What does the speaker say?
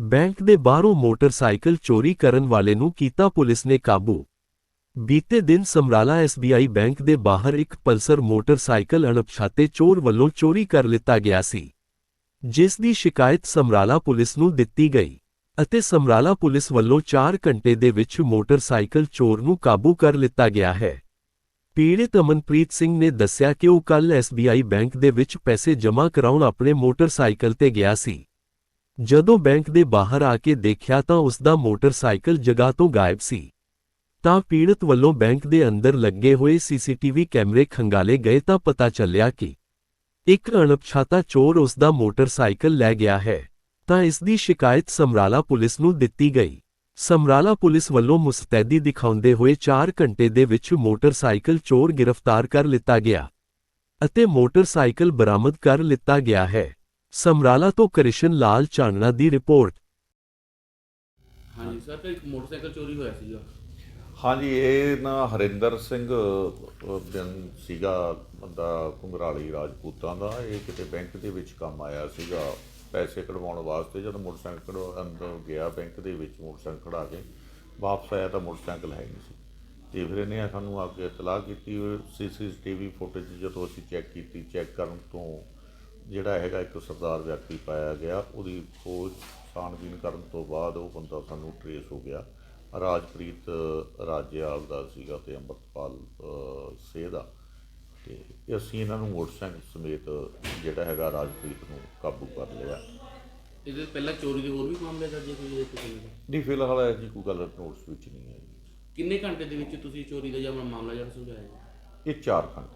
Bank ਦੇ ਬਾਹਰੋਂ motorcycle ਚੋਰੀ ਕਰਨ ਵਾਲੇ ਨੂੰ ਕੀਤਾ ਪੁਲਿਸ ਨੇ ਕਾਬੂ। ਬੀਤੇ ਦਿਨ ਸਮਰਾਲਾ SBI ਬੈਂਕ ਦੇ ਬਾਹਰ ਇੱਕ ਪਲਸਰ ਮੋਟਰਸਾਈਕਲ ਅਣਪਛਾਤੇ ਚੋਰ ਵੱਲੋਂ ਚੋਰੀ ਕਰ ਲਿੱਤਾ ਗਿਆ ਸੀ, ਜਿਸ ਦੀ ਸ਼ਿਕਾਇਤ ਸਮਰਾਲਾ ਪੁਲਿਸ ਨੂੰ ਦਿੱਤੀ ਗਈ ਅਤੇ ਸਮਰਾਲਾ ਪੁਲਿਸ ਵੱਲੋਂ 4 ਘੰਟੇ ਦੇ ਵਿੱਚ ਮੋਟਰਸਾਈਕਲ ਚੋਰ ਨੂੰ ਕਾਬੂ ਕਰ ਲਿੱਤਾ ਗਿਆ ਹੈ। ਪੀੜਿਤ ਅਮਨਪ੍ਰੀਤ ਸਿੰਘ ਨੇ ਦੱਸਿਆ ਕਿ ਉਹ ਕੱਲ SBI ਬੈਂਕ ਦੇ ਵਿੱਚ ਪੈਸੇ ਜਮ੍ਹਾਂ ਕਰਾਉਣ ਆਪਣੇ ਮੋਟਰਸਾਈਕਲ ਤੇ ਗਿਆ ਸੀ। ਜਦੋਂ ਬੈਂਕ ਦੇ ਬਾਹਰ ਆ ਕੇ ਦੇਖਿਆ ਤਾਂ ਉਸ ਦਾ ਮੋਟਰਸਾਈਕਲ ਜਗ੍ਹਾ ਤੋਂ ਗਾਇਬ ਸੀ। ਤਾਂ ਪੀੜਤ ਵੱਲੋਂ ਬੈਂਕ ਦੇ ਅੰਦਰ ਲੱਗੇ ਹੋਏ ਸੀਸੀਟੀਵੀ ਕੈਮਰੇ ਖੰਗਾਲੇ ਗਏ ਤਾਂ ਪਤਾ ਚੱਲਿਆ ਕਿ ਇੱਕ ਅਣਪਛਾਤਾ ਚੋਰ ਉਸ ਦਾ ਮੋਟਰਸਾਈਕਲ ਲੈ ਗਿਆ ਹੈ। ਤਾਂ ਇਸ ਦੀ ਸ਼ਿਕਾਇਤ ਸਮਰਾਲਾ ਪੁਲਿਸ ਨੂੰ ਦਿੱਤੀ ਗਈ। ਸਮਰਾਲਾ ਪੁਲਿਸ ਵੱਲੋਂ ਮੁਸਤੈਦੀ ਦਿਖਾਉਂਦੇ ਹੋਏ 4 ਘੰਟੇ ਦੇ ਵਿੱਚ ਮੋਟਰਸਾਈਕਲ ਚੋਰ ਗ੍ਰਿਫਤਾਰ ਕਰ ਲਿੱਤਾ ਗਿਆ ਅਤੇ ਮੋਟਰਸਾਈਕਲ ਬਰਾਮਦ ਕਰ ਲਿੱਤਾ ਗਿਆ ਹੈ। ਸਮਰਾਲਾ ਤੋਂ ਕ੍ਰਿਸ਼ਨ ਲਾਲ ਚਾਨਣਾ ਦੀ ਰਿਪੋਰਟ। ਹਾਂਜੀ ਸਰ ਤੇ ਇੱਕ ਮੋਟਰਸਾਈਕਲ ਚੋਰੀ ਹੋਇਆ ਸੀਗਾ। ਹਾਂਜੀ ਇਹ ਨਾ ਹਰਿੰਦਰ ਸਿੰਘ ਦਿਨ ਸੀਗਾ ਬੰਦਾ ਕੁੰਗਰਾਲੀ ਰਾਜਪੂਤਾਂ ਦਾ। ਇਹ ਕਿਤੇ ਬੈਂਕ ਦੇ ਵਿੱਚ ਕੰਮ ਆਇਆ ਸੀਗਾ। ਪੈਸੇ ਕਢਵਾਉਣ ਵਾਸਤੇ ਜਦੋਂ ਮੋਟਰਸਾਈਕਲ ਕਢਵਾ ਅੰਦਰ ਗਿਆ ਬੈਂਕ ਦੇ ਵਿੱਚ ਮੋਟਰਸਾਈਕਲ ਕਢਾ ਕੇ ਵਾਪਸ ਆਇਆ ਤਾਂ ਮੋਟਰਸਾਈਕਲ ਹੈ ਨਹੀਂ ਸੀ। ਤੇ ਫਿਰ ਇਹਨੇ ਸਾਨੂੰ ਆ ਕੇ ਇਤਲਾਹ ਕੀਤੀ ਸੀਸੀਟੀਵੀ ਫੁਟੇਜ ਜਦੋਂ ਅਸੀਂ ਚੈੱਕ ਕੀਤੀ ਚੈੱਕ ਕਰਨ ਤੋਂ ਜਿਹੜਾ ਹੈਗਾ ਇੱਕ ਸਰਦਾਰ ਵਿਅਕਤੀ ਪਾਇਆ ਗਿਆ ਉਹਦੀ ਖੋਜ ਛਾਣਬੀਨ ਕਰਨ ਤੋਂ ਬਾਅਦ ਉਹ ਬੰਦਾ ਸਾਨੂੰ ਟਰੇਸ ਹੋ ਗਿਆ। ਰਾਜਪ੍ਰੀਤ ਰਾਜਿਆਲ ਦਾ ਸੀਗਾ ਤੇ ਅੰਮ੍ਰਿਤਪਾਲ ਸੇਹ ਦਾ। ਤੇ ਅਸੀਂ ਇਹਨਾਂ ਨੂੰ ਮੋਟਰਸਾਈਕਲ ਸਮੇਤ ਜਿਹੜਾ ਹੈਗਾ ਰਾਜਪ੍ਰੀਤ ਨੂੰ ਕਾਬੂ ਕਰ ਲਿਆ। ਇਹਦੇ ਪਹਿਲਾਂ ਚੋਰੀ ਦੇ ਹੋਰ ਵੀ ਮਾਮਲੇ ਦਰਜ ਹੈ ਕੋਈ ਇਹਦੇ ਤੋਂ ਪਹਿਲਾਂ? ਨਹੀਂ ਫਿਲਹਾਲ ਇਹ ਜੀ ਕੋਈ ਗੱਲ ਨੋਟਿਸ ਵਿੱਚ ਨਹੀਂ ਹੈ ਕਿੰਨੇ ਘੰਟੇ ਦੇ ਵਿੱਚ ਤੁਸੀਂ ਚੋਰੀ ਦਾ ਜਿਹੜਾ ਮਾਮਲਾ ਜਿਹੜਾ ਸੁਲਝਾਇਆ? ਇਹ ਚਾਰ ਖੰਡ